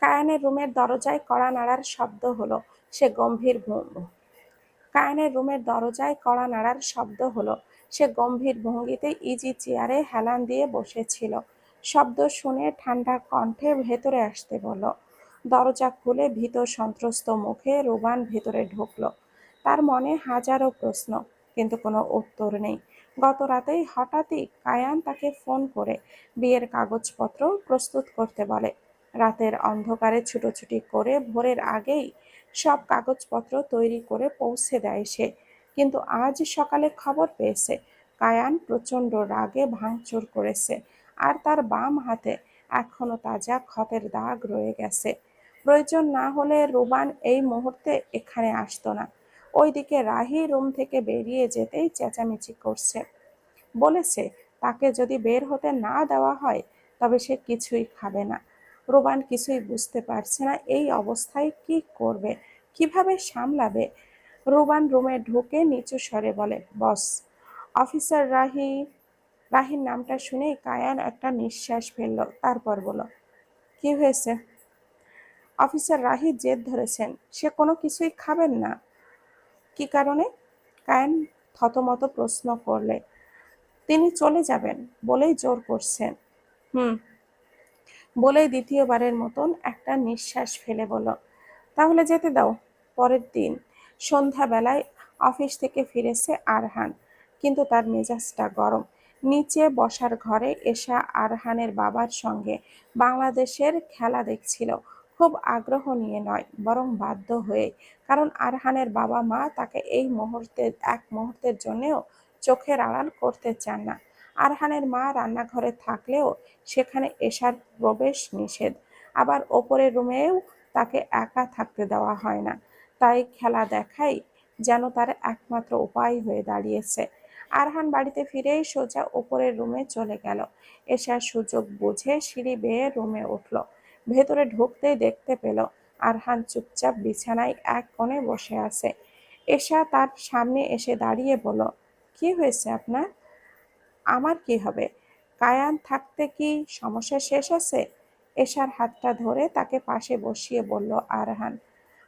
কায়ানের রুমের দরজায় কড়া নাড়ার শব্দ হলো। সে গম্ভীর ভঙ্গ- কায়ানের রুমের দরজায় কড়া নাড়ার শব্দ হলো। সে গম্ভীর ভঙ্গিতে ইজি চেয়ারে হেলান দিয়ে বসেছিল। শব্দ শুনে ঠান্ডা কণ্ঠে ভেতরে আসতে বলল। দরজা খুলে ভীত সন্ত্রস্ত মুখে রুবান ভেতরে ঢুকলো। তার মনে হাজারো প্রশ্ন, কিন্তু কোনো উত্তর নেই। গত রাতেই হঠাৎই কায়ান তাকে ফোন করে বিয়ের কাগজপত্র প্রস্তুত করতে বলে। রাতের অন্ধকারে ছুটোছুটি করে ভোরের আগেই সব কাগজপত্র তৈরি করে পৌঁছে দেয় সে। কিন্তু আজ সকালে খবর পেয়েছে, কায়ান প্রচণ্ড রাগে ভাঙচুর করেছে আর তার বাম হাতে এখনও তাজা ক্ষতের দাগ রয়ে গেছে। প্রয়োজন না হলে রুবান এই মুহূর্তে এখানে আসতো না। ওইদিকে রাহি রুম থেকে বেরিয়ে যেতেই চেঁচামেচি করছে। বলেছে, তাকে যদি বের হতে না দেওয়া হয়, তবে সে কিছুই খাবে না। রোবান কিছুই বুঝতে পারছে না, এই অবস্থায় কি করবে? কীভাবে সামলাবে? রোবান রুমে ঢুকে নিচু স্বরে বলে, বস, অফিসার রাহি, রাহির নামটা শুনেই কায়ান একটা নিঃশ্বাস ফেলল, তারপর বলো কি হয়েছে? অফিসার রাহি জেদ ধরেছেন, সে কোনো কিছুই খাবেন না। কি কারণে? কায়ান থতমত প্রশ্ন করলে, তিনি চলে যাবেন বলেই জোর করছেন। হুম বলেই দ্বিতীয়বারের মতন একটা নিঃশ্বাস ফেলে বলল, তাহলে যেতে দাও, পরের দিন। সন্ধ্যাবেলায় অফিস থেকে ফিরেছে আরহান, কিন্তু তার মেজাজটা গরম। নিচে বসার ঘরে এসা আরহানের বাবার সঙ্গে বাংলাদেশের খেলা দেখছিল। খুব আগ্রহ নিয়ে নয়, বরং বাধ্য হয়ে। কারণ আরহানের বাবা মা তাকে এই মুহূর্তে, এক মুহূর্তের জন্যেও চোখের আড়াল করতে চান না। আরহানের মা রান্নাঘরে থাকলেও সেখানে এশার প্রবেশ নিষেধ। আবার ওপরের রুমেও তাকে একা থাকতে দেওয়া হয় না। তাই খেলা দেখাই যেন তার একমাত্র উপায় হয়ে দাঁড়িয়েছে। আরহান বাড়িতে ফিরেই সোজা ওপরের রুমে চলে গেল। এশার সুযোগ বুঝে সিঁড়ি বেয়ে রুমে উঠল। ভেতরে ঢুকতেই দেখতে পেল আরহান চুপচাপ বিছানায় এক কোণে বসে আছে। এশা তার সামনে এসে দাঁড়িয়ে বলল, কি হয়েছে আপনার? আমার কি হবে? কায়ান, থাকতে কি সমস্যা শেষ আছে? এশার হাতটা ধরে তাকে পাশে বসিয়ে বলল, আরহান,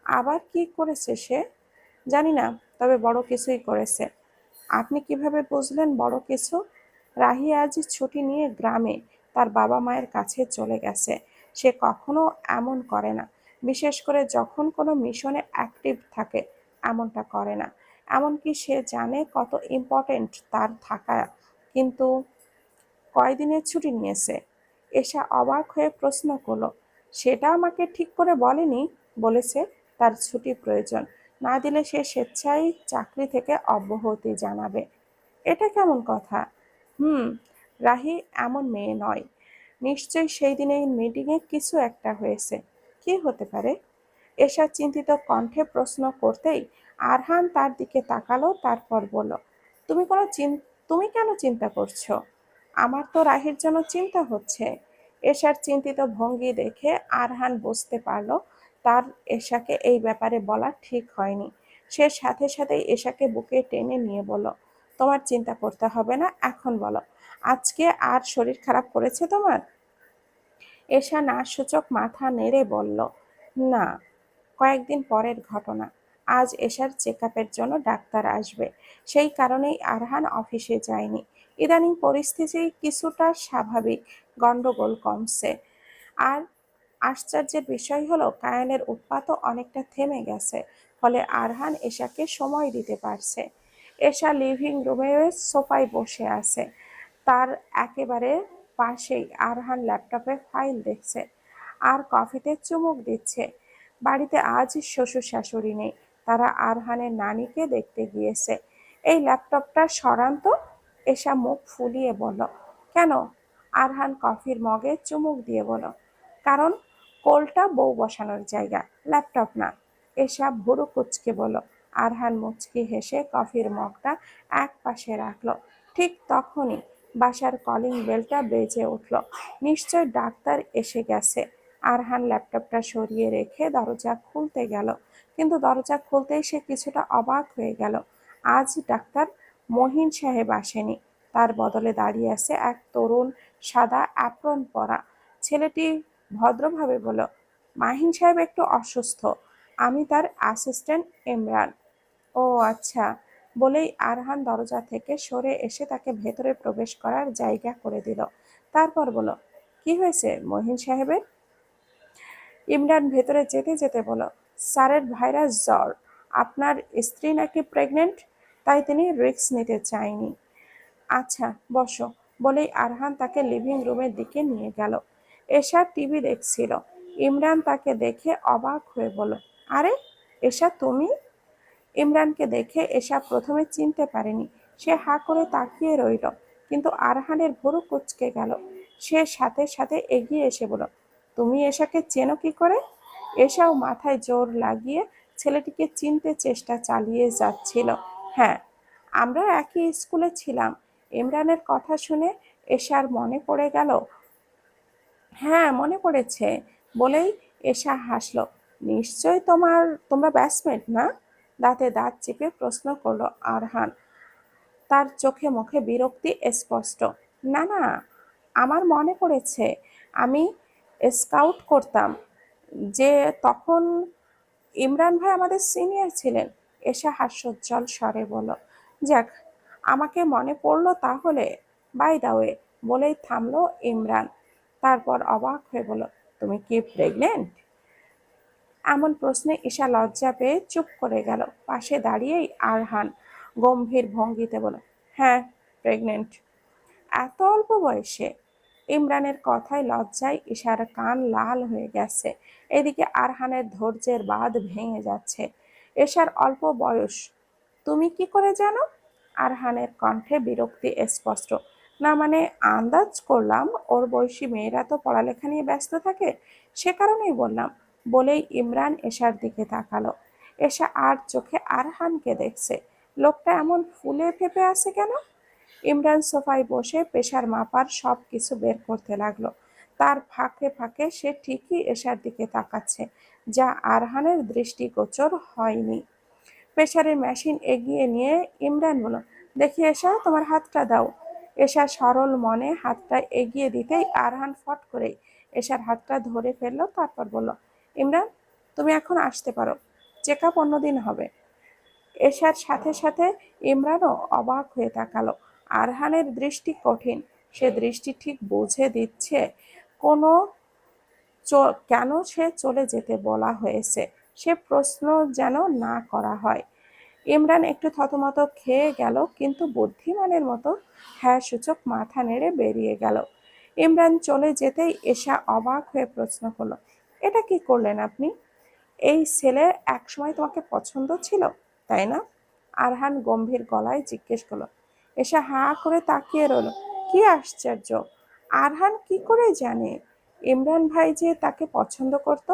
আবার কি করেছে সে? জানি না, তবে বড় কিছুই করেছে। আপনি কীভাবে বুঝলেন বড় কিছু? রাহি আজ ছুটি নিয়ে গ্রামে তার বাবা মায়ের কাছে চলে গেছে। সে কখনো এমন করে না, বিশেষ করে যখন কোনো মিশনে অ্যাক্টিভ থাকে, এমনটা করে না। এমনকি সে জানে কত ইম্পর্টেন্ট তার থাকা কিন্তু কয়দিনের ছুটি নিয়েছে? এসা অবাক হয়ে প্রশ্ন করল। সেটা আমাকে ঠিক করে বলেনি, বলেছে তার ছুটি প্রয়োজন। না দিলে সে স্বেচ্ছায় চাকরি থেকে অব্যাহতি জানাবে। এটা কেমন কথা? হুম, রাহি এমন মেয়ে নয়। নিশ্চয়ই সেই দিনের মিটিংয়ে কিছু একটা হয়েছে। কি হতে পারে? এসা চিন্তিত কণ্ঠে প্রশ্ন করতেই আরহান তার দিকে তাকালো, তারপর বলল, তুমি কোনো চিন তুমি কেন চিন্তা করছ? আমার তো রাহির জন্য চিন্তা হচ্ছে। এশার চিন্তিত ভঙ্গি দেখে আরহান বুঝতে পারল তার এশাকে এই ব্যাপারে বলা ঠিক হয়নি। সে সাথে সাথে এশাকে বুকে টেনে নিয়ে বলল, তোমার চিন্তা করতে হবে না, এখন বলো। আজকে আর শরীর খারাপ করেছে তোমার? এশা না সূচক মাথা নেড়ে বলল, না, কয়েকদিন পরের ঘটনা। আজ এসার চেক জন্য ডাক্তার আসবে। সেই কারণেই আরহান অফিসে যায়নি। ইদানিং পরিস্থিতি কিছুটা স্বাভাবিক গন্ডগোল কমছে। আর আশ্চর্যের বিষয় হলো, কায়ানের উৎপাতও অনেকটা থেমে গেছে, ফলে আরহান এশাকে সময় দিতে পারছে। এশা লিভিং রুমে সোফায় বসে আছে। তার একেবারে পাশেই আরহান ল্যাপটপে ফাইল দেখছে। আর কফিতে চুমুক দিচ্ছে। বাড়িতে আজ শ্বশুর শাশুড়ি নেই। তারা আরহানের নানিকে দেখতে গিয়েছে। এই ল্যাপটপটা সরান্ত এসা মুখ ফুলিয়ে বলল, কেন? আরহান কফির মগে চুমুক দিয়ে বলল, কারণ কোলটা বউ বসানোর জায়গা, ল্যাপটপ না। এসা ভুরু কুচকে বলল, আরহান মুচকি হেসে কফির মগটা এক পাশে রাখল। ঠিক তখনই বাসার কলিং বেলটা বেজে উঠল। নিশ্চয় ডাক্তার এসে গেছে। আরহান ল্যাপটপটা সরিয়ে রেখে দরজা খুলতে গেল। কিন্তু দরজা খুলতেই সে কিছুটা অবাক হয়ে গেল। আজ ডাক্তার মহিন সাহেব আসেনি। তার বদলে দাঁড়িয়ে আছে এক তরুণ সাদা অ্যাপ্রন পরা। ছেলেটি ভদ্রভাবে বলল, মাহিন সাহেব একটু অসুস্থ। আমি তার অ্যাসিস্ট্যান্ট ইমরান। ও আচ্ছা। বলেই আরহান দরজা থেকে সরে এসে তাকে ভেতরে প্রবেশ করার জায়গা করে দিল। তারপর বলো কি হয়েছে মহিন সাহেবের? ইমরান ভেতরে যেতে যেতে বলো স্যারের ভাইরাস জ্বর, আপনার স্ত্রী নাকি প্রেগনেন্ট তাই তিনি রিস্ক নিতে চায়নি। আচ্ছা বসো। বলেই আরহান তাকে লিভিং রুমের দিকে নিয়ে গেল। এশা টিভি দেখছিল। ইমরান তাকে দেখে অবাক হয়ে বলল, আরে এশা তুমি? ইমরানকে দেখে এশা প্রথমে চিনতে পারেনি। সে হা করে তাকিয়ে রইল, কিন্তু আরহানের ভুরু কুচকে গেল। সে সাথে সাথে এগিয়ে এসে বলল তুমি এশাকে চেনো কি করে? এশাও মাথায় জোর লাগিয়ে ছেলেটিকে চিনতে চেষ্টা চালিয়ে যাচ্ছিল। হ্যাঁ আমরা একই স্কুলে ছিলাম। ইমরানের কথা শুনে এশার মনে পড়ে গেল। হ্যাঁ মনে পড়েছে বলেই এশা হাসলো। নিশ্চয় তোমার, তোমরা ব্যাটসম্যান না? দাঁতে দাঁত চেপে প্রশ্ন করল আরহান। তার চোখে মুখে বিরক্তি স্পষ্ট। না না, আমার মনে পড়েছে। আমি স্কাউট করতাম, যে তখন ইমরান ভাই আমাদের সিনিয়র ছিলেন। এসে হাস্যোজ্জ্বল স্বরে বলল, যাক, আমাকে মনে পড়ল তাহলে। বাই দা ওয়ে বলেই থামলো ইমরান। তারপর অবাক হয়ে বলল, তুমি কি প্রেগনেন্ট এমন প্রশ্নে ঈশা লজ্জা পেয়ে চুপ করে গেল। পাশে দাঁড়িয়েই আরহান গম্ভীর ভঙ্গিতে বলল হ্যাঁ প্রেগনেন্ট এত অল্প বয়সে ইমরানের কথায় লজ্জায় ঈশার কান লাল হয়ে গেছে। এদিকে আরহানের ধৈর্যের বাঁধ ভেঙে যাচ্ছে। এশার অল্প বয়স। তুমি কি করে জানো? আরহানের কণ্ঠে বিরক্তি স্পষ্ট। না মানে আন্দাজ করলাম, ওর বয়সী মেয়েরা তো পড়ালেখা নিয়ে ব্যস্ত থাকে? সে কারণেই বললাম, বলেই ইমরান এশার দিকে তাকালো। এশা আর চোখে আরহানকে দেখছে। লোকটা এমন ফুলে ফেপে আছে কেন? ইমরান সোফায় বসে পেশার মাপার সব কিছু বের করতে লাগল। তার ফাঁকে ফাঁকে সে ঠিকই এশার দিকে তাকাচ্ছে, যা আরহানের দৃষ্টিগোচর হয়নি। প্রেশারের মেশিন এগিয়ে নিয়ে ইমরান বলল, দেখি এসা তোমার হাতটা দাও। এশা সরল মনে হাতটা এগিয়ে দিতেই আরহান ফট করেই এশার হাতটা ধরে ফেলল, তারপর বলল, ইমরান, তুমি এখন আসতে পারো চেক আপ অন্যদিন হবে। এশার সাথে সাথে ইমরানও অবাক হয়ে তাকালো। আরহানের দৃষ্টি কঠিন। সে দৃষ্টি ঠিক বুঝে দিচ্ছে কোনো কেন সে চলে যেতে বলা হয়েছে। সে প্রশ্ন যেন না করা হয়। ইমরান একটু থতমত খেয়ে গেল, কিন্তু বুদ্ধিমানের মতো হ্যাঁ সূচক মাথা নেড়ে বেরিয়ে গেল। ইমরান চলে যেতেই এশা অবাক হয়ে প্রশ্ন করল, এটা কি করলেন আপনি? এই ছেলে একসময় তোমাকে পছন্দ ছিল, তাই না? আরহান গম্ভীর গলায় জিজ্ঞেস করল এসা হাঁ করে তাকিয়ে রইল। কি আশ্চর্য! আরহান কি করে জানে? ইমরান ভাই যে তাকে পছন্দ করত?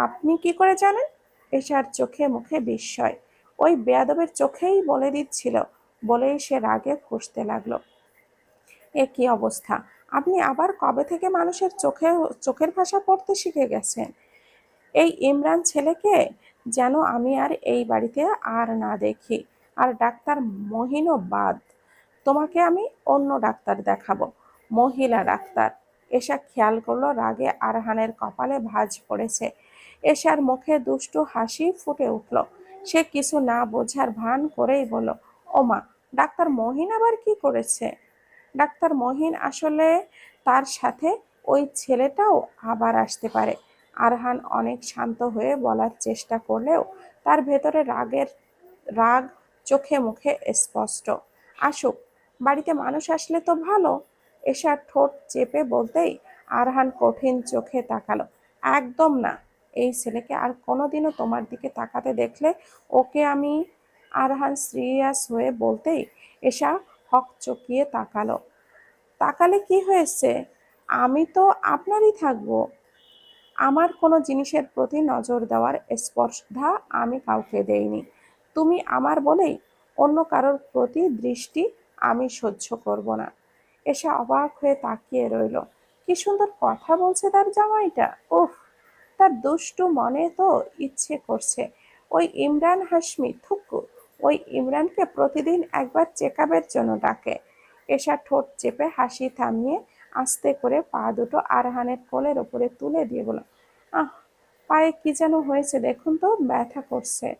আপনি কি করে জানেন? এশার চোখে মুখে বিস্ময়। ওই বেয়াদবের চোখেই বলে দিচ্ছিল বলেই সে রাগে ফুঁসতে লাগল। এ কি অবস্থা? আপনি আবার কবে থেকে মানুষের চোখে, চোখের ভাষা পড়তে শিখে গেছেন? এই ইমরান ছেলেকে যেন আমি আর এই বাড়িতে আর না দেখি। আর ডাক্তার মহিনও বাদ। তোমাকে আমি অন্য ডাক্তার দেখাবো। মহিলা ডাক্তার। এশা খেয়াল করল রাগে আরহানের কপালে ভাঁজ পড়েছে। এশার মুখে দুষ্টু হাসি ফুটে উঠল। সে কিছু না বোঝার ভান করেই বলল ওমা ডাক্তার মহিন আবার কি করেছে? ডাক্তার মহিন আসলে তার সাথে ওই ছেলেটাও আবার আসতে পারে। আরহান অনেক শান্ত হয়ে বলার চেষ্টা করলেও তার ভেতরে রাগের, রাগ চোখে মুখে স্পষ্ট। আসুক, বাড়িতে মানুষ আসলে তো ভালো? এশার ঠোঁট চেপে বলতেই আরহান কঠিন চোখে তাকালো। একদম না। এই ছেলেকে আর কোনোদিনও তোমার দিকে তাকাতে দেখলে ওকে আমি আরহান সিরিয়াস হয়ে বলতেই এশা হক চকিয়ে তাকালো। তাকালে কি হয়েছে? আমি তো আপনারই থাকব। আমার কোনো জিনিসের প্রতি নজর দেওয়ার স্পর্ধা আমি কাউকে দেইনি। তুমি আমার বলেই অন্য কারোর প্রতি দৃষ্টি আমি সহ্য করব না। এসে অবাক হয়ে তাকিয়ে রইল। কি সুন্দর কথা বলছে তার জামাইটা। উফ, তার দুষ্টু মনে তো ইচ্ছে করছে। ওই ইমরান হাসমি থুকু, ওই ইমরানকে প্রতিদিন একবার চেক আপের জন্য ডাকে। এসা ঠোঁট চেপে হাসি থামিয়ে আস্তে করে পা দুটো আরহানের কোলের ওপরে তুলে দিয়ে বলল, আহ, পায়ে কি যেন হয়েছে দেখুন তো, ব্যথা করছে।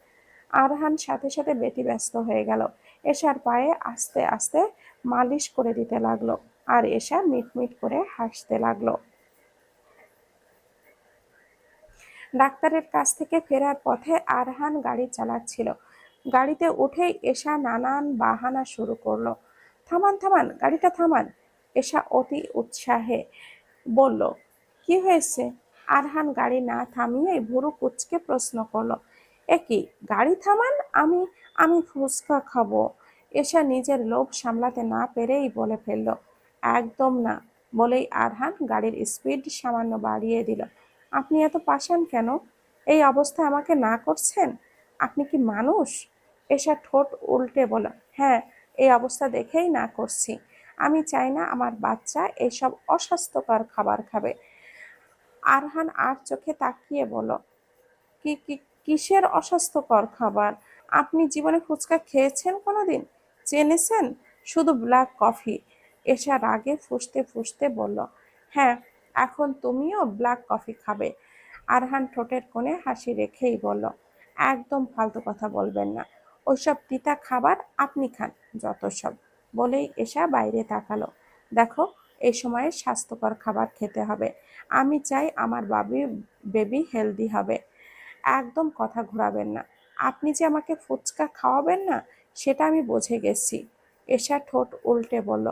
আরহান সাথে সাথে বেটি ব্যস্ত হয়ে গেল। এশার পায়ে আস্তে আস্তে মালিশ করে দিতে লাগল আর এশা মিটমিট করে হাসতে লাগল। ডাক্তারের কাছ থেকে ফেরার পথে আরহান গাড়ি চালাচ্ছিল। গাড়িতে উঠেই এশা নানান বাহানা শুরু করল। থামান থামান, গাড়িটা থামান। এশা অতি উৎসাহে বলল, কি হয়েছে? আরহান গাড়ি না থামিয়ে ভুরু কুচকে প্রশ্ন করল এ কি গাড়ি থামান, আমি আমি ফুচকা খাব। এশা নিজের লোভ সামলাতে না পেরেই বলে ফেলল। একদম না, বলেই আরহান গাড়ির স্পিড সামান্য বাড়িয়ে দিল। আপনি এত পাষাণ কেন? এই অবস্থায় আমাকে না করছেন? আপনি কি মানুষ? এসা ঠোঁট উল্টে বলল হ্যাঁ এই অবস্থা দেখেই না করছি। আমি চাই না আমার বাচ্চা এইসব অস্বাস্থ্যকর খাবার খাবে। আরহান আর চোখে তাকিয়ে বলো কি কি কিসের অস্বাস্থ্যকর খাবার? আপনি জীবনে ফুচকা খেয়েছেন কোনোদিন? জেনেছেন শুধু ব্ল্যাক কফি। এসা রাগে ফুসতে ফুসতে বলল হ্যাঁ এখন তুমিও ব্ল্যাক কফি খাবে। আরহান ঠোঁটের কোণে হাসি রেখেই বলল, একদম ফালতু কথা বলবেন না। ওইসব তিতা খাবার আপনি খান, যত সব। বলেই এসা বাইরে তাকালো, দেখো, এই সময়ে স্বাস্থ্যকর খাবার খেতে হবে। আমি চাই আমার বাবি, বেবি হেলদি হবে। একদম কথা ঘোরাবেন না। আপনি যে আমাকে ফুচকা খাওয়াবেন না, সেটা আমি বুঝে গেছি। এশা ঠোঁট উল্টে বলল,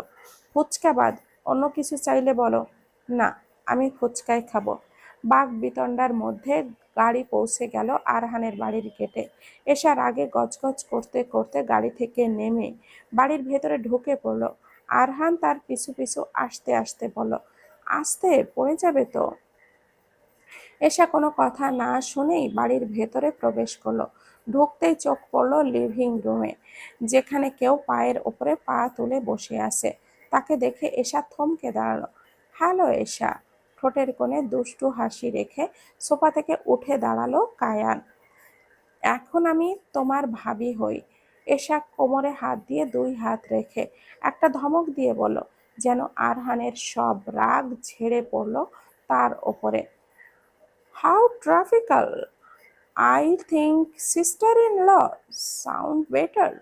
ফুচকা বাদ, অন্য কিছু চাইলে বলো। না, আমি ফুচকাই খাব। বাঘ বিতণ্ডার মধ্যে গাড়ি পৌঁছে গেল আরহানের বাড়ির গেটে। এসার আগে গজগজ করতে করতে গাড়ি থেকে নেমে বাড়ির ভেতরে ঢুকে পড়ল। আরহান তার পিছু পিছু আসতে আসতে বলল, আসতে পড়ে যাবে তো? এসা কোনো কথা না শুনেই বাড়ির ভেতরে প্রবেশ করল। ঢুকতেই চোখ পড়ল লিভিং রুমে, যেখানে কেউ পায়ের ওপরে পা তুলে বসে আছে। তাকে দেখে এসা থমকে দাঁড়াল। হ্যালো, এশা। ঠোঁটের কোণে দুষ্টু হাসি রেখে সোফা থেকে উঠে দাঁড়াল কায়ান। এখন আমি তোমার ভাবি হই। এশা কোমরে হাত দিয়ে দুই হাত রেখে একটা ধমক দিয়ে বলো যেন আরহানের সব রাগ ঝেড়ে পড়ল তার ওপরে। I think sister in law sound better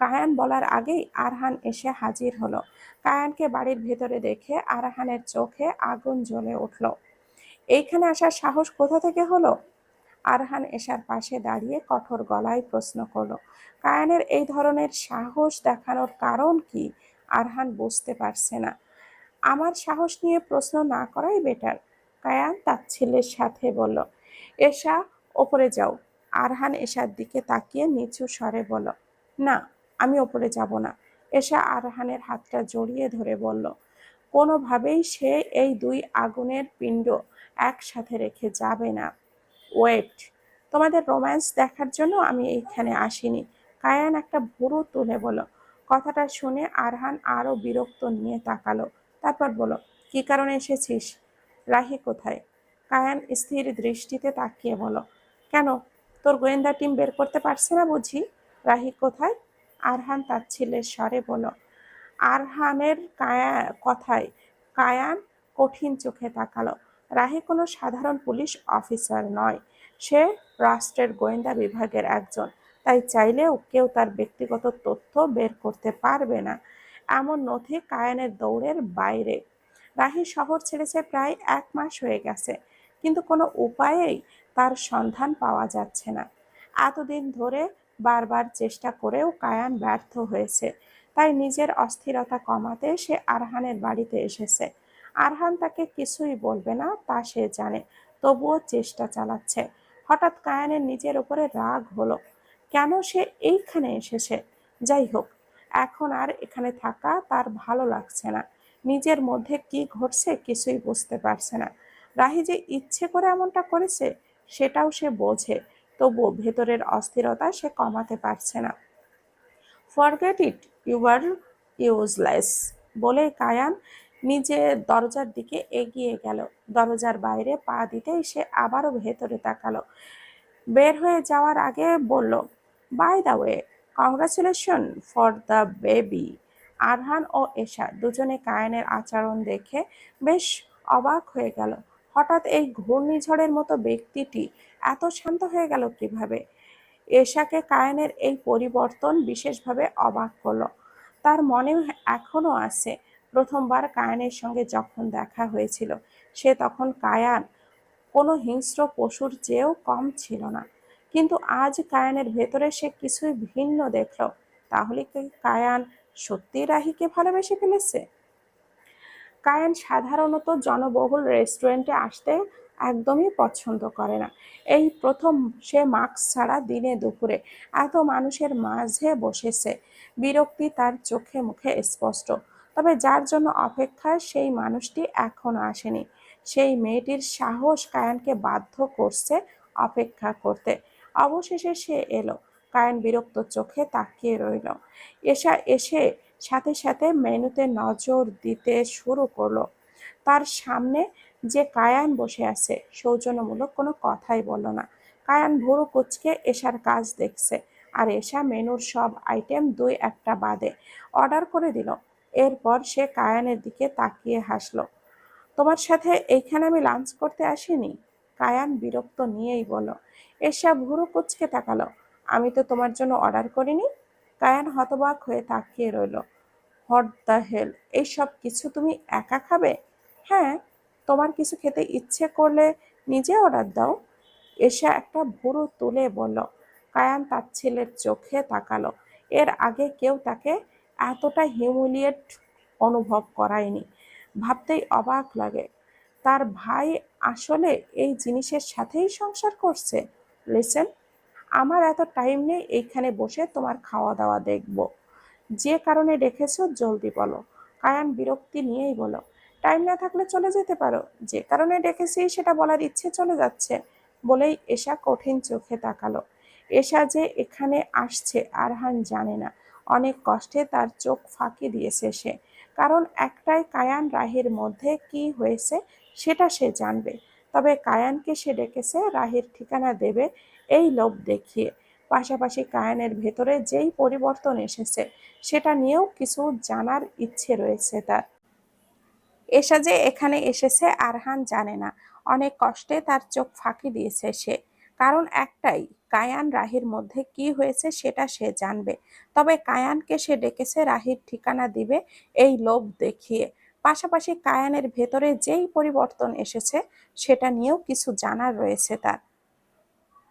Kayan বলার আগেই আরহান এসে হাজির হলো। কায়ানকে বাড়ির ভেতরে দেখে আরহানের চোখে আগুন জ্বলে উঠল। এইখানে আসার সাহস কোথা থেকে হলো? আরহান এশার পাশে দাঁড়িয়ে কঠোর গলায় প্রশ্ন করল। কায়ানের এই ধরনের সাহস দেখানোর কারণ কি? আরহান বুঝতে পারছে না। আমার সাহস নিয়ে প্রশ্ন না করাই বেটার কায়ান তার ছেলের সাথে বলল এশা ওপরে যাও। আরহান এশার দিকে তাকিয়ে নিচু স্বরে বলল, না, আমি ওপরে যাব না। এশা আরহানের হাতটা জড়িয়ে ধরে বলল, কোনোভাবেই সে এই দুই আগুনের পিণ্ড একসাথে রেখে যাবে না। ওয়েট, তোমাদের রোম্যান্স দেখার জন্য আমি এইখানে আসিনি। কায়ান একটা ভুরু তুলে বলল। কথাটা শুনে আরহান আরও বিরক্ত নিয়ে তাকালো। তারপর বলো কী কারণে এসেছিস? রাহি কোথায়? কায়ান স্থির দৃষ্টিতে তাকিয়ে বলল কেন? তোর গোয়েন্দা টিম বের করতে পারছে না বুঝি? রাহি কোথায়? আরহান তার ছেলের স্বরে বলল আরহানের কায়া, কথায় কায়ান কঠিন চোখে তাকালো। রাহি কোনো সাধারণ পুলিশ অফিসার নয়। সে রাষ্ট্রের গোয়েন্দা বিভাগের একজন। তাই চাইলেও কেউ তার ব্যক্তিগত তথ্য বের করতে পারবে না। এমন নথি কায়ানের দৌড়ের বাইরে রাহি শহর ছেড়েছে প্রায় এক মাস হয়ে গেছে, কিন্তু কোনো উপায়েই তার সন্ধান পাওয়া যাচ্ছে না। এতদিন ধরে বারবার চেষ্টা করেও কায়ান ব্যর্থ হয়েছে, তাই নিজের অস্থিরতা কমাতে সে আরহানের বাড়িতে এসেছে। আরহান তাকে কিছুই বলবে না, তা সে জানে, তবুও চেষ্টা চালাচ্ছে। হঠাৎ কায়ানের নিজের উপরে রাগ হলো, কেন সে এইখানে এসেছে? যাই হোক, এখন আর এখানে থাকা তার ভালো লাগছে না। নিজের মধ্যে কি ঘটছে কিছুই বুঝতে পারছে না। রাহি যে ইচ্ছে করে এমনটা করেছে, সেটাও সে বোঝে, তবুও ভেতরের অস্থিরতা সে কমাতে পারছে না। Forget it you are useless বলে কায়ান নিজে দরজার দিকে এগিয়ে গেল। দরজার বাইরে পা দিতেই সে আবারও ভেতরে তাকালো। বের হয়ে যাওয়ার আগে বলল by the way congratulation for the baby Arhan ও এশা দুজনে কায়ানের আচরণ দেখে বেশ অবাক হয়ে গেল। হঠাৎ এই ঘূর্ণিঝড়ের মতো ব্যক্তিটি এত শান্ত হয়ে গেল কীভাবে? এশাকে কায়ানের এই পরিবর্তন বিশেষভাবে অবাক করল। তার মনে এখনও আছে, প্রথমবার কায়ানের সঙ্গে যখন দেখা হয়েছিল, সে তখন কায়ান কোনো হিংস্র পশুর চেয়েও কম ছিল না। কিন্তু আজ কায়ানের ভেতরে সে কিছুই ভিন্ন দেখল। তাহলে কি কায়ান সত্যি রাহিকে ভালোবেসে ফেলেছে? কায়েন সাধারণত জনবহুল রেস্টুরেন্টে আসতে একদমই পছন্দ করে না। এই প্রথম সে মাস্ক ছাড়া দিনে দুপুরে এত মানুষের মাঝে বসেছে। বিরক্তি তার চোখে মুখে স্পষ্ট। তবে যার জন্য অপেক্ষায় সেই মানুষটি এখনও আসেনি। সেই মেয়েটির সাহস কায়ানকে বাধ্য করছে অপেক্ষা করতে। অবশেষে সে এলো। কায়ান বিরক্ত চোখে তাকিয়ে রইল। এসা, এসে সাথে সাথে মেনুতে নজর দিতে শুরু করল। তার সামনে যে কায়ান বসে আছে, সৌজন্যমূলক কোনো কথাই বলল না। কায়ান ভুরু কুচকে এশার কাজ দেখছে আর এশা মেনুর সব আইটেম দুই একটা বাদে অর্ডার করে দিল। এরপর সে কায়ানের দিকে তাকিয়ে হাসলো। তোমার সাথে এইখানে আমি লাঞ্চ করতে আসিনি? কায়ান বিরক্ত নিয়েই বলল। এশা ভুরু কুচকে তাকালো। আমি তো তোমার জন্য অর্ডার করিনি। কায়ান হতবাক হয়ে তাকিয়ে রইল। What the hell? এইসব কিছু তুমি একা খাবে? হ্যাঁ তোমার কিছু খেতে ইচ্ছে করলে নিজে অর্ডার দাও। এশা একটা ভুরু তুলে বলল। কায়ান তার ছেলের চোখে তাকালো। এর আগে কেউ তাকে এতটা হিউমিলিয়েট অনুভব করায়নি। ভাবতেই অবাক লাগে। তার ভাই আসলে এই জিনিসের সাথেই সংসার করছে? লিসেন আমার এত টাইম নেই, এইখানে বসে তোমার খাওয়া দাওয়া দেখব। যে কারণে ডেকেছো, জলদি বলো। কায়ান বিরক্তি নিয়েই বলো টাইম না থাকলে চলে যেতে পারো। যে কারণে ডেকেছি, সেটা বলার ইচ্ছে চলে যাচ্ছে। বলেই এশা কঠিন চোখে তাকালো। এশা যে এখানে আসছে, আরহান জানে না। অনেক কষ্টে তার চোখ ফাঁকি দিয়েছে সে। কারণ একটাই কায়ান রাহির মধ্যে কি হয়েছে, সেটা সে জানবে। তবে কায়ানকে সে ডেকেছে, রাহির ঠিকানা দেবে এই লোভ দেখিয়ে। পাশাপাশি কায়ানের ভেতরে যেই পরিবর্তন এসেছে, সেটা নিয়েও কিছু জানার ইচ্ছে রয়েছে তার। এসা যে এখানে এসেছে আরহান জানে না। অনেক কষ্টে তার চোখ ফাঁকি দিয়েছে সে। কারণ একটাই, কায়ান রাহির মধ্যে কি হয়েছে সেটা সে জানবে। তবে কায়ানকে সে ডেকেছে রাহির ঠিকানা দিবে এই লোভ দেখিয়ে। পাশাপাশি কায়ানের ভেতরে যেই পরিবর্তন এসেছে, সেটা নিয়েও কিছু জানার রয়েছে তার।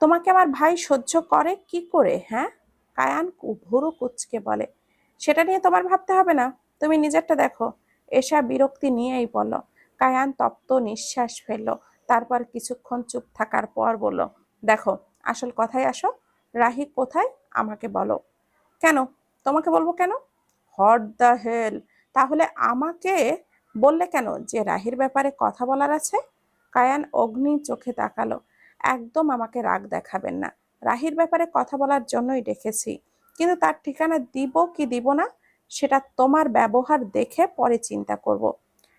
তোমাকে আমার ভাই সহ্য করে কি করে হ্যাঁ? কায়ান ভুরু কুচকে বলে, সেটা নিয়ে তোমার ভাবতে হবে না। তুমি নিজেরটা দেখো। এসা বিরক্তি নিয়েই বলল। কায়ান তপ্ত নিঃশ্বাস ফেলল। তারপর কিছুক্ষণ চুপ থাকার পর বলল, দেখো, আসল কথায় আসো। রাহি কোথায়? আমাকে বলো। কেন? তোমাকে বলব কেন? হট দ্য হেল তাহলে আমাকে বললে কেন যে রাহির ব্যাপারে কথা বলার আছে? কায়ান অগ্নি চোখে তাকালো। একদম আমাকে রাগ দেখাবেন না। রাহির ব্যাপারে কথা বলার জন্যই ডেকেছি। কিন্তু তার ঠিকানা দিব কি দিব না, সেটা তোমার ব্যবহার দেখে পরে চিন্তা করব।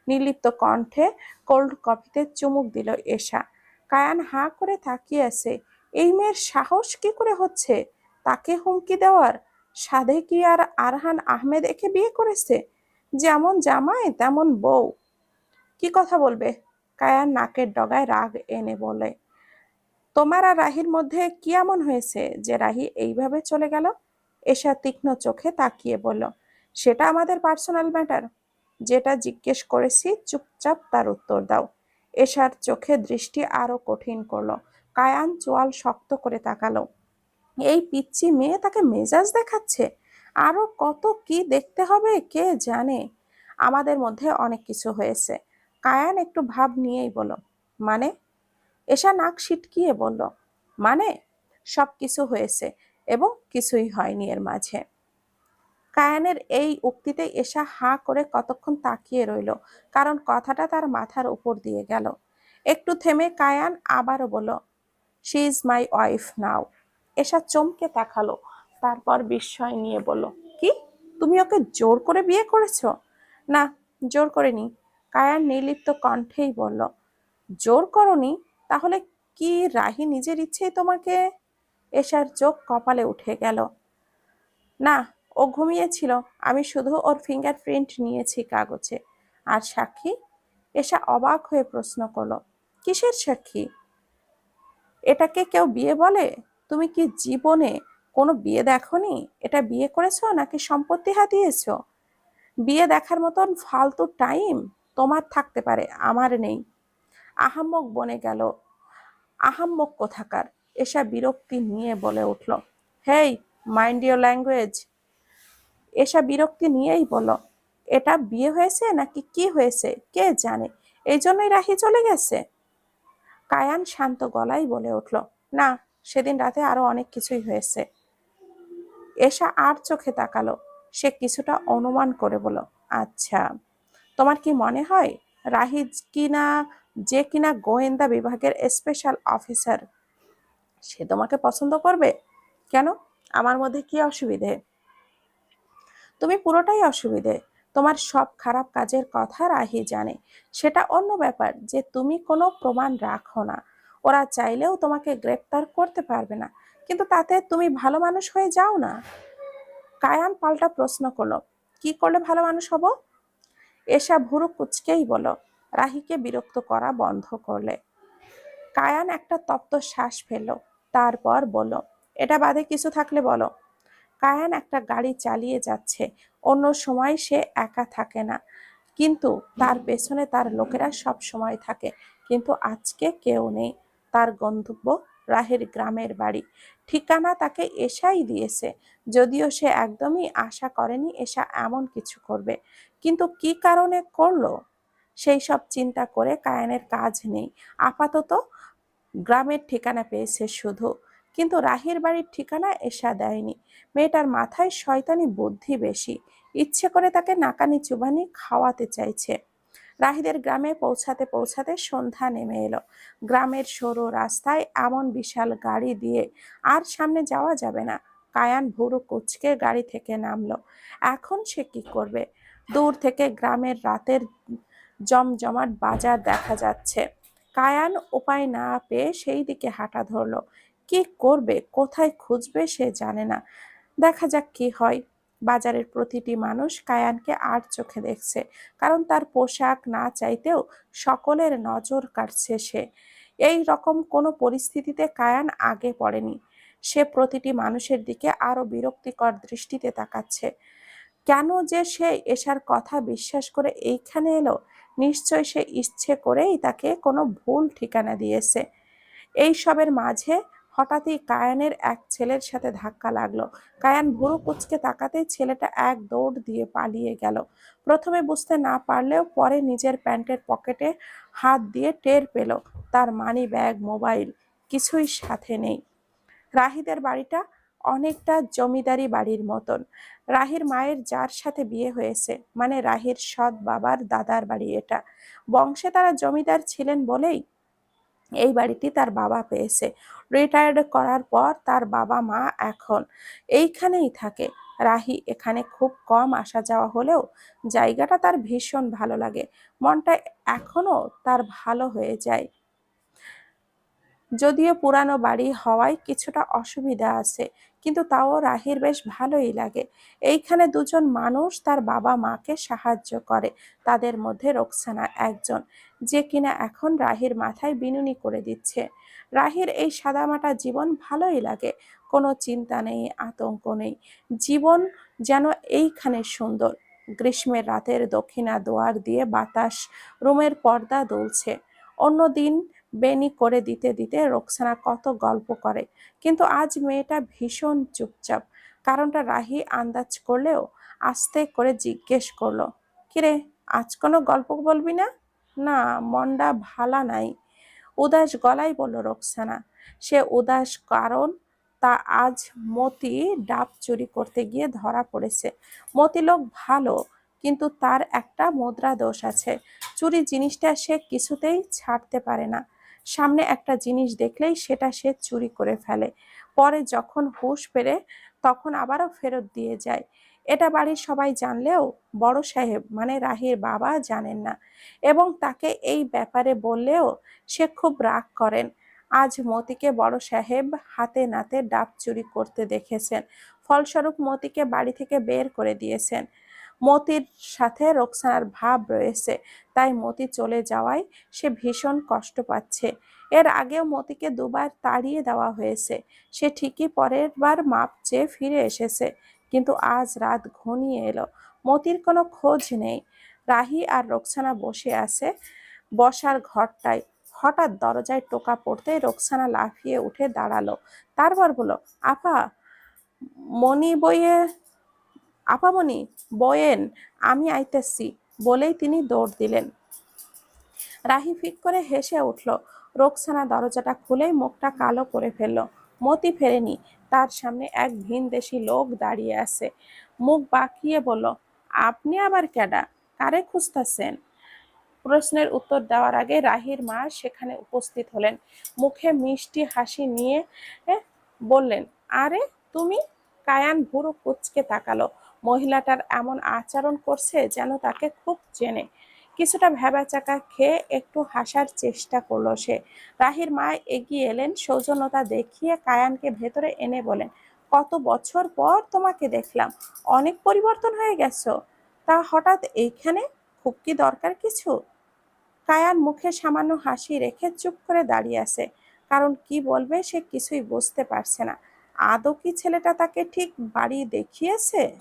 নির্লিপ্ত কণ্ঠে কোল্ড কফিতে চুমুক দিল এশা। কায়ান হাঁ করে তাকিয়ে আছে। এই মেয়ের সাহস কি করে হচ্ছে? তাকে হুমকি দেওয়ার? সাধে কি আর আরহান আহমেদ একে বিয়ে করেছে? যেমন জামাই, তেমন বউ। কি কথা বলবে? কায়ান নাকের ডগায় রাগ এনে বলে। তোমার আর রাহির মধ্যে কি এমন হয়েছে যে রাহি এইভাবে চলে গেল? এশা তীক্ষ্ণ চোখে তাকিয়ে বলল, সেটা আমাদের পার্সোনাল ম্যাটার যেটা জিজ্ঞেস করেছি, চুপচাপ তার উত্তর দাও। এশার চোখে দৃষ্টি আরও কঠিন করল। কায়ান চোয়াল শক্ত করে তাকালো। এই পিচ্ছি মেয়ে তাকে মেজাজ দেখাচ্ছে? আরও কত কি দেখতে হবে, কে জানে? আমাদের মধ্যে অনেক কিছু হয়েছে। কায়ান একটু ভাব নিয়েই বলো মানে? এশা নাক সিটকিয়ে বলল মানে? সব কিছু হয়েছে এবং কিছুই হয়নি এর মাঝে। কায়ানের এই উক্তিতে এশা হাঁ করে কতক্ষণ তাকিয়ে রইল, কারণ কথাটা তার মাথার উপর দিয়ে গেল। একটু থেমে কায়ান আবারও বলল she is my wife now Esha চমকে তাকালো, তারপর বিস্ময় নিয়ে বলল, কি? তুমি ওকে জোর করে বিয়ে করেছ? না, জোর করে করিনি। কায়ান নির্লিপ্ত কণ্ঠেই বলল, জোর করনি? তাহলে কি রাহি নিজের ইচ্ছেই তোমাকে এশার চোখ কপালে উঠে গেল? না, ও ঘুমিয়েছিল। আমি শুধু ওর ফিঙ্গারপ্রিন্ট নিয়েছি কাগজে। আর সাক্ষী? এসা অবাক হয়ে প্রশ্ন করল, কিসের সাক্ষী? এটাকে কেউ বিয়ে বলে? তুমি কি জীবনে কোনো বিয়ে দেখোনি? এটা বিয়ে করেছ নাকি সম্পত্তি হাতিয়েছো? বিয়ে দেখার মতন ফালতু টাইম তোমার থাকতে পারে, আমার নেই। আহাম্মক বনে গেল। আহাম্মক কোথাকার? এসা বিরক্তি নিয়ে বলে উঠল, হেই, মাইন্ড ইয়োর ল্যাঙ্গুয়েজ। এসা বিরক্তি নিয়েই বলো এটা বিয়ে হয়েছে নাকি কি হয়েছে? কে জানে? এই জন্যই রাহি চলে গেছে? কায়ান শান্ত গলায় বলে উঠল, না, সেদিন রাতে আরও অনেক কিছুই হয়েছে। এসা আর চোখে তাকালো, সে কিছুটা অনুমান করে বলো আচ্ছা তোমার কি মনে হয় রাহিজ কিনা যে কিনা গোয়েন্দা বিভাগের স্পেশাল অফিসার সে তোমাকে পছন্দ করবে? কেন? আমার মধ্যে কি অসুবিধে? তুমি পুরোটাই অসুবিধে। তোমার সব খারাপ কাজের কথা রাহি জানে। সেটা অন্য ব্যাপার যে তুমি কোনো প্রমাণ রাখো না। ওরা চাইলেও তোমাকে গ্রেপ্তার করতে পারবে না। কিন্তু তাতে তুমি ভালো মানুষ হয়ে যাও না। কায়ান পাল্টা প্রশ্ন করল। কি করলে ভালো মানুষ হব? এসা ভুরু কুচকেই বলো রাহিকে বিরক্ত করা বন্ধ করলে। কায়ান একটা তপ্ত শ্বাস ফেলল, তারপর বলল, এটা বাদে কিছু থাকলে বলো। কায়ান একটা গাড়ি চালিয়ে যাচ্ছে, অন্য সময় সে একা থাকে না। কিন্তু তার পেছনে তার লোকেরা সব সময় থাকে, কিন্তু আজকে কেউ নেই। তার গন্তব্য রাহের গ্রামের বাড়ি। ঠিকানা তাকে এশাই দিয়েছে, যদিও সে একদমই আশা করেনি এশা এমন কিছু করবে। কিন্তু কি কারণে করল? সেই সব চিন্তা করে কায়ানের কাজ নেই। আপাতত গ্রামের ঠিকানা পেয়েছে শুধু। কিন্তু রাহির বাড়ির ঠিকানা এসা দেয়নি। মেয়েটার মাথায় শয়তানি বুদ্ধি বেশি। ইচ্ছে করে তাকে নাকানি চুবানি খাওয়াতে চাইছে। রাহিদের গ্রামে পৌঁছাতে পৌঁছাতে সন্ধ্যা নেমে এলো। গ্রামের সরু রাস্তায় এমন বিশাল গাড়ি দিয়ে আর সামনে যাওয়া যাবে না। কায়ান ভুরু কুচকে গাড়ি থেকে নামলো। এখন সে কি করবে? দূর থেকে গ্রামের রাতের জমজমাট বাজার দেখা যাচ্ছে। কায়ান উপায় না পেয়ে সেই দিকে হাঁটা ধরলো। কি করবে, কোথায় খুঁজবে সে জানে না। দেখা যাক কি হয়। বাজারের প্রতিটি মানুষ কায়ানকে আর চোখে দেখছে, কারণ তার পোশাক না চাইতেও সকলের নজর কাটছে সে। এই রকম কোনো পরিস্থিতিতে কায়ান আগে পড়েনি। সে প্রতিটি মানুষের দিকে আরও বিরক্তিকর দৃষ্টিতে তাকাচ্ছে। কেন যে সে এসার কথা বিশ্বাস করে এইখানে এলো নিশ্চয় সে ইচ্ছে করেই তাকে কোনো ভুল ঠিকানা দিয়েছে। এই সবের মাঝে হঠাৎই কায়ানের এক ছেলের সাথে ধাক্কা লাগল। কায়ান ভুরু কুচকে তাকাতেই ছেলেটা এক দৌড় দিয়ে পালিয়ে গেল। প্রথমে বুঝতে না পারলেও পরে নিজের প্যান্টের পকেটে হাত দিয়ে টের পেল, তার মানি ব্যাগ মোবাইল, কিছুই সাথে নেই। রাহিদের বাড়িটা অনেকটা জমিদারি বাড়ির মতন। রাহির মায়ের যার সাথে বিয়ে হয়েছে মানে রাহির সৎ বাবার দাদার বাড়ি এটা। বংশে তারা জমিদার ছিলেন বলেই এই বাড়িটি তার বাবা পেয়েছে। রিটায়ার্ড করার পর তার বাবা মা এখন এইখানেই থাকে। রাহি এখানে খুব কম আসা যাওয়া হলেও জায়গাটা তার ভীষণ ভালো লাগে। মনটা এখনও তার ভালো হয়ে যায়। যদিও পুরানো বাড়ি হওয়ায় কিছুটা অসুবিধা আছে। কিন্তু তাও রাহির বেশ ভালোই লাগে। এইখানে দুজন মানুষ তার বাবা মাকে সাহায্য করে, তাদের মধ্যে রোকসানা একজন, যে কিনা এখন রাহির মাথায় বিনুনি করে দিচ্ছে। রাহির এই সাদামাটা জীবন ভালোই লাগে, কোনো চিন্তা নেই, আতঙ্ক নেই। জীবন যেন এইখানে সুন্দর, গ্রীষ্মের রাতের দক্ষিণা দোয়ার দিয়ে বাতাস, রুমের পর্দা দুলছে। অন্যদিন বেনি করে দিতে দিতে রোকসানা কত গল্প করে। কিন্তু আজ মেয়েটা ভীষণ চুপচাপ। কারণটা রাহি আন্দাজ করলেও আস্তে করে জিজ্ঞেস করল, কিরে, আজ কোনো গল্প বলবি না? না, মনটা ভালা নাই। উদাস গলায় বলল রোকসানা, সে উদাস কারণ, তা আজ মতি ডাব চুরি করতে গিয়ে ধরা পড়েছে। মতি লোক ভালো, কিন্তু তার একটা মুদ্রা দোষ আছে। চুরি জিনিসটা সে কিছুতেই ছাড়তে পারে না। সামনে একটা জিনিস দেখলেই সেটা সে চুরি করে ফেলে। পরে যখন হুশ ফেরে, তখন আবারও ফেরত দিয়ে যায়। এটা বাড়ির সবাই জানলেও বড় সাহেব মানে রাহির বাবা, জানেন না। এবং তাকে এই ব্যাপারে বললেও সে খুব রাগ করেন। আজ মতিকে বড় সাহেব হাতে নাতে ডাব চুরি করতে দেখেছেন। ফলস্বরূপ মতিকে বাড়ি থেকে বের করে দিয়েছেন। মতির সাথে রোকসানার ভাব রয়েছে, তাই মতি চলে যাওয়ায় সে ভীষণ কষ্ট পাচ্ছে। এর আগেও মতিকে দুবার তাড়িয়ে দেওয়া হয়েছে। সে ঠিকই পরের বার মাপ চেয়ে ফিরে এসেছে, কিন্তু আজ রাত ঘনিয়ে এলো। মতির কোনো খোঁজ নেই। রাহি আর রোকসানা বসে আছে বসার ঘরটায়। হঠাৎ দরজায় টোকা পড়তেই রোকসানা লাফিয়ে উঠে দাঁড়াল। তারপর বলল, আপা মনি বইয়ে আপামনি, বয়েন, আমি আইতেছি বলেই তিনি দৌড় দিলেন। রাহি ফিক করে হেসে উঠল। রোকসানা দরজাটা খুলেই মুখটা কালো করে ফেলল। মতি ফেরেনি। তার সামনে এক ভিনদেশি লোক দাঁড়িয়ে আছে। মুখ বাঁকিয়ে বলল, আপনি আবার ক্যাডা কারে খুঁজতেছেন? প্রশ্নের উত্তর দেওয়ার আগে রাহির মা সেখানে উপস্থিত হলেন। মুখে মিষ্টি হাসি নিয়ে বললেন, আরে, তুমি? কায়ান ভুরু কুচকে তাকালো। মহিলাটার এমন আচরণ করছে যেন তাকে খুব চেনে। কিছুটা ভেবাচাকা খেয়ে একটু হাসার চেষ্টা করল সে। রাহির মা এগিয়ে এলেন, সৌজন্যতা দেখিয়ে কায়ানকে ভেতরে এনে বলেন, কত বছর পর তোমাকে দেখলাম। অনেক পরিবর্তন হয়ে গেছো। তা হঠাৎ এইখানে? খুব কি দরকার কিছু? কায়ান মুখে সামান্য হাসি রেখে চুপ করে দাঁড়িয়ে আছে। কারণ কি বলবে সে কিছুই বুঝতে পারছে না। আদৌ কি ছেলেটা তাকে ঠিক বাড়ি দেখিয়েছে?